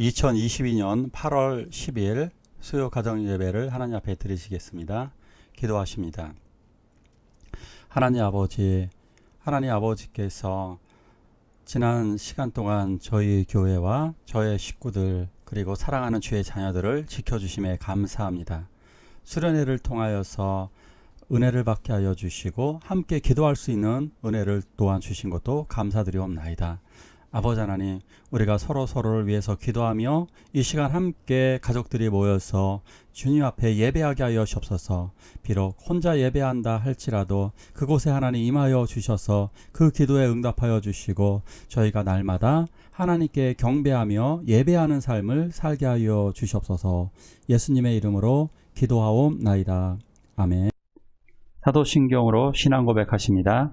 2022년 8월 10일 수요 가정 예배를 하나님 앞에 드리시겠습니다. 기도하십니다. 하나님 아버지, 하나님 아버지께서 지난 시간 동안 저희 교회와 저의 식구들 그리고 사랑하는 주의 자녀들을 지켜주심에 감사합니다. 수련회를 통하여서 은혜를 받게 하여 주시고 함께 기도할 수 있는 은혜를 또한 주신 것도 감사드리옵나이다. 아버지 하나님, 우리가 서로 서로를 위해서 기도하며 이 시간 함께 가족들이 모여서 주님 앞에 예배하게 하여 주옵소서. 비록 혼자 예배한다 할지라도 그곳에 하나님 임하여 주셔서 그 기도에 응답하여 주시고 저희가 날마다 하나님께 경배하며 예배하는 삶을 살게 하여 주시옵소서. 예수님의 이름으로 기도하옵나이다. 아멘. 사도신경으로 신앙 고백하십니다.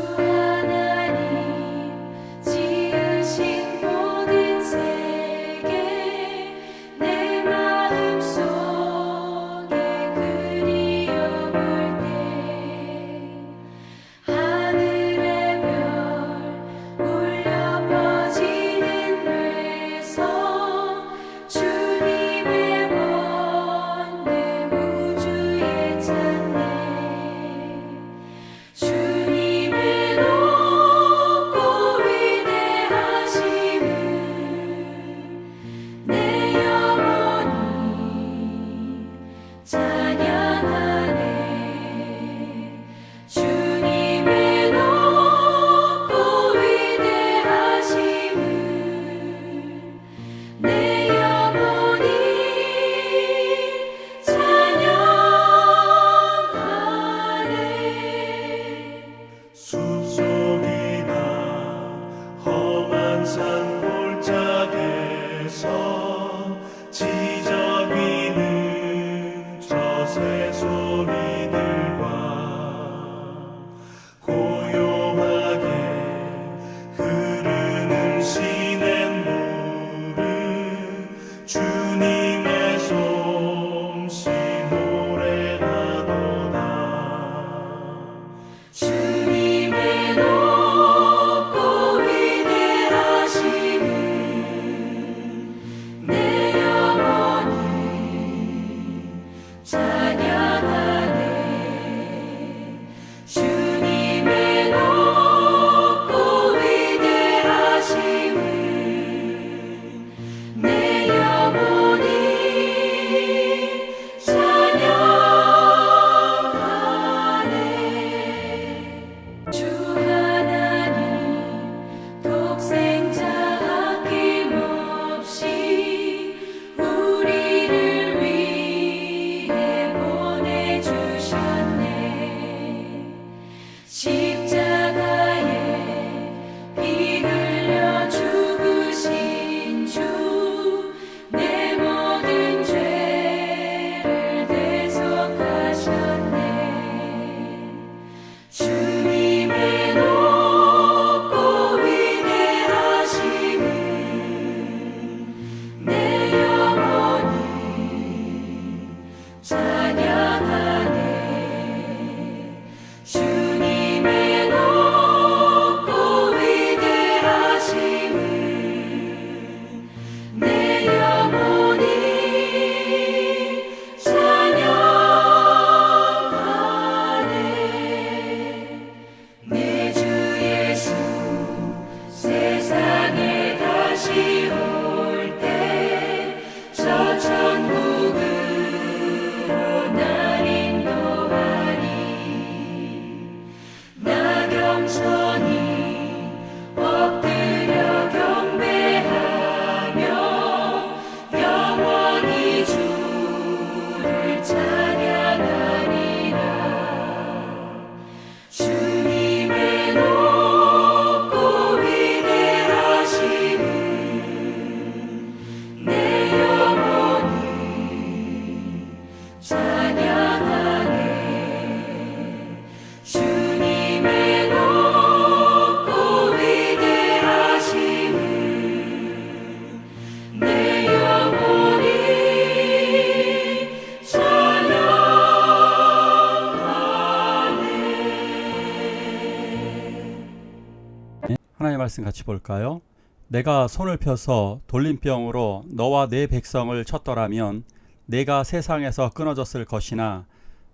말씀 같이 볼까요? 내가 손을 펴서 돌림병으로 너와 내 백성을 쳤더라면 내가 세상에서 끊어졌을 것이나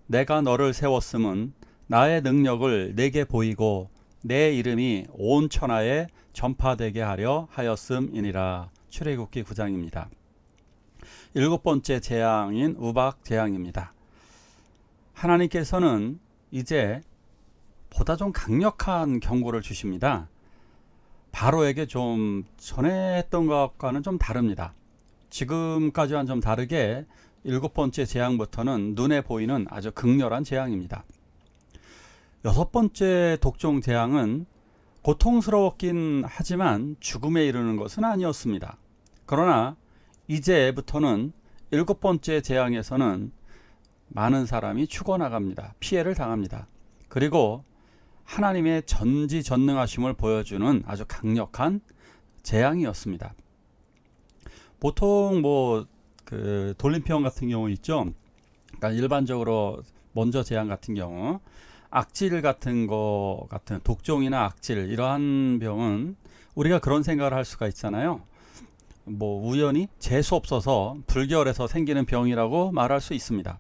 내가 너를 세웠음은 나의 능력을 내게 보이고 내 이름이 온 천하에 전파되게 하려 하였음이니라. 출애굽기 9장입니다. 일곱 번째 재앙인 우박 재앙입니다. 하나님께서는 이제 보다 좀 강력한 경고를 주십니다. 바로에게 좀 전에 했던 것과는 좀 다릅니다. 지금까지와는 좀 다르게 일곱 번째 재앙부터는 눈에 보이는 아주 극렬한 재앙입니다. 여섯 번째 독종 재앙은 고통스러웠긴 하지만 죽음에 이르는 것은 아니었습니다. 그러나 이제부터는 일곱 번째 재앙에서는 많은 사람이 죽어나갑니다. 피해를 당합니다. 그리고 하나님의 전지전능하심을 보여주는 아주 강력한 재앙이었습니다. 보통 뭐 그 돌림병 같은 경우 있죠. 그러니까 일반적으로 먼저 재앙 같은 경우 악질 같은 거 같은 독종이나 악질 이러한 병은 우리가 그런 생각을 할 수가 있잖아요. 뭐 우연히 재수 없어서 불결해서 생기는 병이라고 말할 수 있습니다.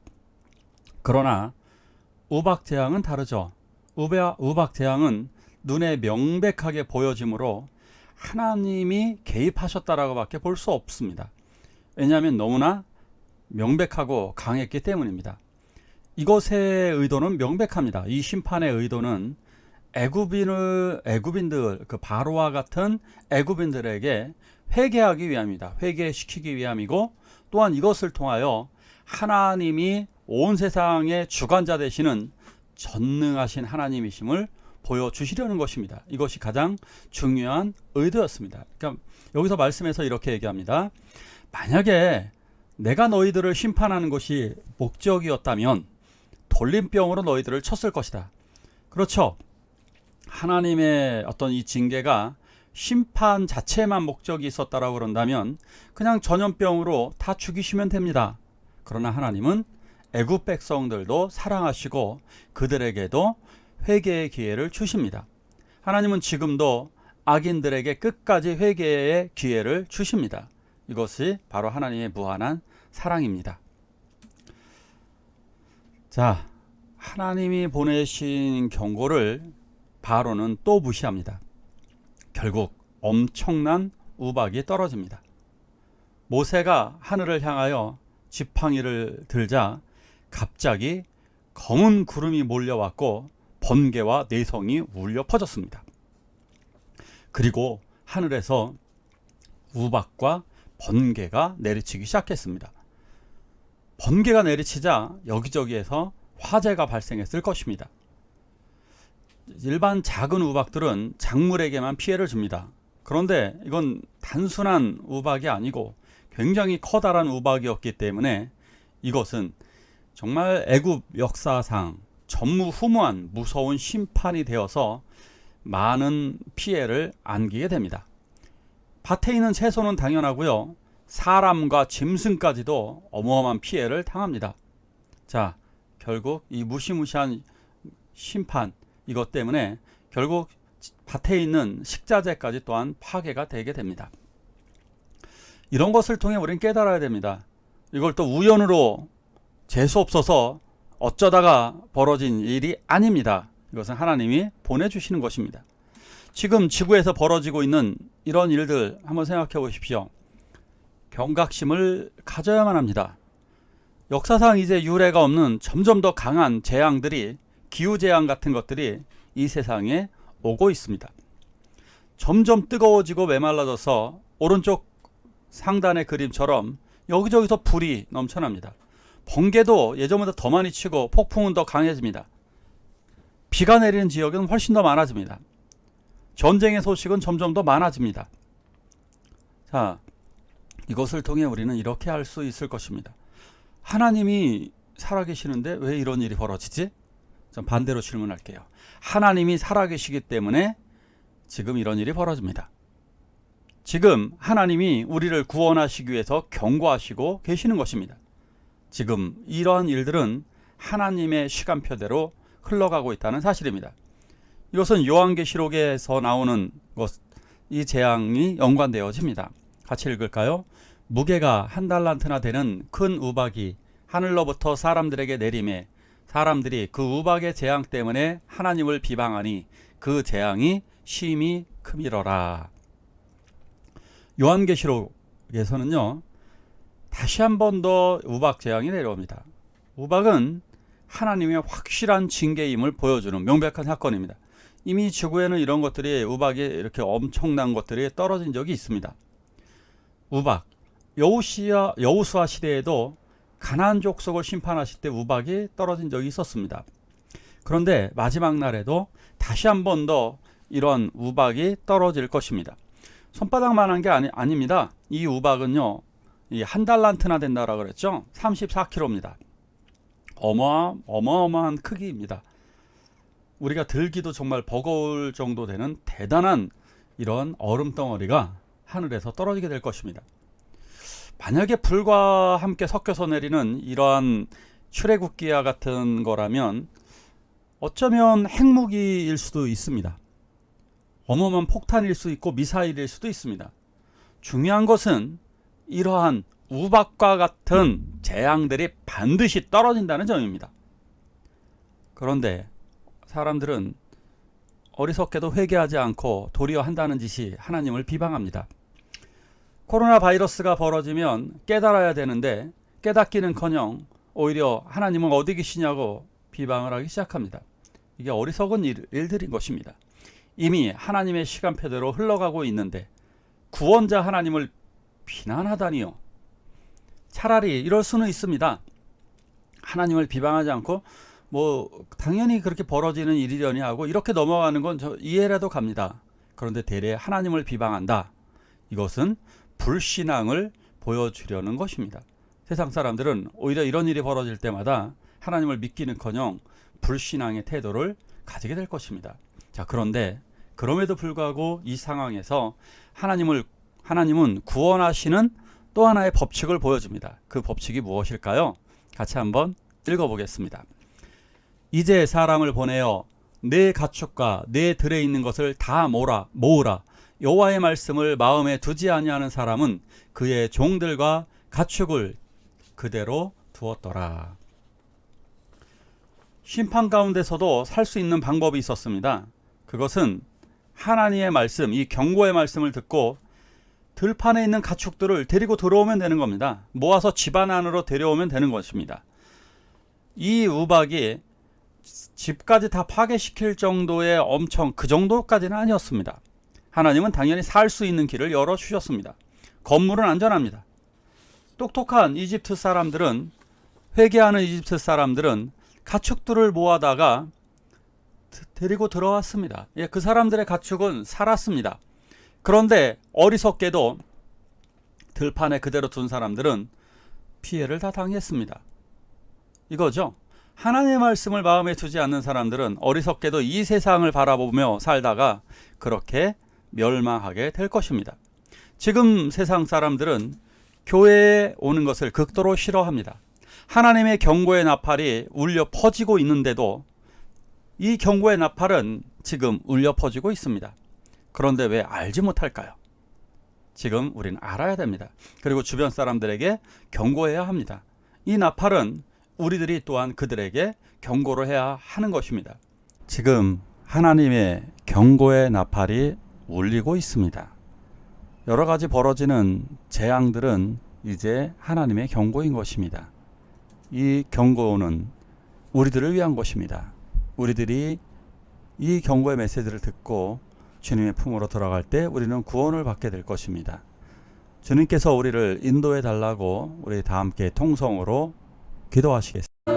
그러나 우박 재앙은 다르죠. 우박 재앙은 눈에 명백하게 보여지므로 하나님이 개입하셨다라고밖에 볼 수 없습니다. 왜냐하면 너무나 명백하고 강했기 때문입니다. 이것의 의도는 명백합니다. 이 심판의 의도는 애굽인을 애굽인들 그 바로와 같은 애굽인들에게 회개하기 위함이다. 회개시키기 위함이고 또한 이것을 통하여 하나님이 온 세상의 주관자 되시는 전능하신 하나님이심을 보여주시려는 것입니다. 이것이 가장 중요한 의도였습니다. 그러니까 여기서 말씀에서 이렇게 얘기합니다. 만약에 내가 너희들을 심판하는 것이 목적이었다면 돌림병으로 너희들을 쳤을 것이다. 그렇죠. 하나님의 어떤 이 징계가 심판 자체만 목적이 있었다라고 그런다면 그냥 전염병으로 다 죽이시면 됩니다. 그러나 하나님은 애굽 백성들도 사랑하시고 그들에게도 회개의 기회를 주십니다. 하나님은 지금도 악인들에게 끝까지 회개의 기회를 주십니다. 이것이 바로 하나님의 무한한 사랑입니다. 자, 하나님이 보내신 경고를 바로는 또 무시합니다. 결국 엄청난 우박이 떨어집니다. 모세가 하늘을 향하여 지팡이를 들자 갑자기 검은 구름이 몰려왔고 번개와 내성이 울려 퍼졌습니다. 그리고 하늘에서 우박과 번개가 내리치기 시작했습니다. 번개가 내리치자 여기저기에서 화재가 발생했을 것입니다. 일반 작은 우박들은 작물에게만 피해를 줍니다. 그런데 이건 단순한 우박이 아니고 굉장히 커다란 우박이었기 때문에 이것은 정말 애굽 역사상 전무후무한 무서운 심판이 되어서 많은 피해를 안기게 됩니다. 밭에 있는 채소는 당연하고요. 사람과 짐승까지도 어마어마한 피해를 당합니다. 자, 결국 이 무시무시한 심판 이것 때문에 결국 밭에 있는 식자재까지 또한 파괴가 되게 됩니다. 이런 것을 통해 우리는 깨달아야 됩니다. 이걸 또 우연으로 재수 없어서 어쩌다가 벌어진 일이 아닙니다. 이것은 하나님이 보내주시는 것입니다. 지금 지구에서 벌어지고 있는 이런 일들 한번 생각해 보십시오. 경각심을 가져야만 합니다. 역사상 이제 유례가 없는 점점 더 강한 재앙들이 기후 재앙 같은 것들이 이 세상에 오고 있습니다. 점점 뜨거워지고 메말라져서 오른쪽 상단의 그림처럼 여기저기서 불이 넘쳐납니다. 번개도 예전보다 더 많이 치고 폭풍은 더 강해집니다. 비가 내리는 지역은 훨씬 더 많아집니다. 전쟁의 소식은 점점 더 많아집니다. 자, 이것을 통해 우리는 이렇게 알 수 있을 것입니다. 하나님이 살아계시는데 왜 이런 일이 벌어지지? 좀 반대로 질문할게요. 하나님이 살아계시기 때문에 지금 이런 일이 벌어집니다. 지금 하나님이 우리를 구원하시기 위해서 경고하시고 계시는 것입니다. 지금 이러한 일들은 하나님의 시간표대로 흘러가고 있다는 사실입니다. 이것은 요한계시록에서 나오는 것, 이 재앙이 연관되어집니다. 같이 읽을까요? 무게가 한 달란트나 되는 큰 우박이 하늘로부터 사람들에게 내림에 사람들이 그 우박의 재앙 때문에 하나님을 비방하니 그 재앙이 심히 크미러라. 요한계시록에서는요. 다시 한 번 더 우박 재앙이 내려옵니다. 우박은 하나님의 확실한 징계임을 보여주는 명백한 사건입니다. 이미 지구에는 이런 것들이 우박이 이렇게 엄청난 것들이 떨어진 적이 있습니다. 우박 여우시아 여우수아 시대에도 가나안 족속을 심판하실 때 우박이 떨어진 적이 있었습니다. 그런데 마지막 날에도 다시 한 번 더 이런 우박이 떨어질 것입니다. 손바닥만한 게 아니, 아닙니다. 이 우박은요, 이 한 달란트나 된다라 그랬죠. 34kg입니다. 어마 어마어마한 크기입니다. 우리가 들기도 정말 버거울 정도 되는 대단한 이런 얼음 덩어리가 하늘에서 떨어지게 될 것입니다. 만약에 불과 함께 섞여서 내리는 이러한 출애굽기와 같은 거라면 어쩌면 핵무기일 수도 있습니다. 어마어마한 폭탄일 수 있고 미사일일 수도 있습니다. 중요한 것은 이러한 우박과 같은 재앙들이 반드시 떨어진다는 점입니다. 그런데 사람들은 어리석게도 회개하지 않고 도리어 한다는 짓이 하나님을 비방합니다. 코로나 바이러스가 벌어지면 깨달아야 되는데 깨닫기는커녕 오히려 하나님은 어디 계시냐고 비방을 하기 시작합니다. 이게 어리석은 일, 일들인 것입니다. 이미 하나님의 시간표대로 흘러가고 있는데 구원자 하나님을 비난하다니요. 차라리 이럴 수는 있습니다. 하나님을 비방하지 않고 뭐 당연히 그렇게 벌어지는 일이려니 하고 이렇게 넘어가는 건 저 이해라도 갑니다. 그런데 대래 하나님을 비방한다. 이것은 불신앙을 보여주려는 것입니다. 세상 사람들은 오히려 이런 일이 벌어질 때마다 하나님을 믿기는커녕 불신앙의 태도를 가지게 될 것입니다. 자, 그런데 그럼에도 불구하고 이 상황에서 하나님을 하나님은 구원하시는 또 하나의 법칙을 보여줍니다. 그 법칙이 무엇일까요? 같이 한번 읽어보겠습니다. 이제 사람을 보내어 내 가축과 내 들에 있는 것을 다 모라 모으라 여호와의 말씀을 마음에 두지 아니하는 사람은 그의 종들과 가축을 그대로 두었더라. 심판 가운데서도 살 수 있는 방법이 있었습니다. 그것은 하나님의 말씀, 이 경고의 말씀을 듣고 들판에 있는 가축들을 데리고 들어오면 되는 겁니다. 모아서 집안 안으로 데려오면 되는 것입니다. 이 우박이 집까지 다 파괴시킬 정도의 엄청 그 정도까지는 아니었습니다. 하나님은 당연히 살 수 있는 길을 열어 주셨습니다. 건물은 안전합니다. 똑똑한 이집트 사람들은 회개하는 이집트 사람들은 가축들을 모아다가 데리고 들어왔습니다. 예, 그 사람들의 가축은 살았습니다. 그런데 어리석게도 들판에 그대로 둔 사람들은 피해를 다 당했습니다. 이거죠. 하나님의 말씀을 마음에 두지 않는 사람들은 어리석게도 이 세상을 바라보며 살다가 그렇게 멸망하게 될 것입니다. 지금 세상 사람들은 교회에 오는 것을 극도로 싫어합니다. 하나님의 경고의 나팔이 울려 퍼지고 있는데도 이 경고의 나팔은 지금 울려 퍼지고 있습니다. 그런데 왜 알지 못할까요? 지금 우리는 알아야 됩니다. 그리고 주변 사람들에게 경고해야 합니다. 이 나팔은 우리들이 또한 그들에게 경고를 해야 하는 것입니다. 지금 하나님의 경고의 나팔이 울리고 있습니다. 여러 가지 벌어지는 재앙들은 이제 하나님의 경고인 것입니다. 이 경고는 우리들을 위한 것입니다. 우리들이 이 경고의 메시지를 듣고 주님의 품으로 돌아갈 때 우리는 구원을 받게 될 것입니다. 주님께서 우리를 인도해 달라고 우리 다 함께 통성으로 기도하시겠습니다.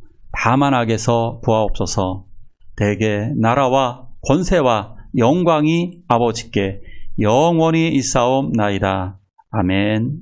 다만 악에서 부하옵소서 대개 나라와 권세와 영광이 아버지께 영원히 있사옵나이다. 아멘.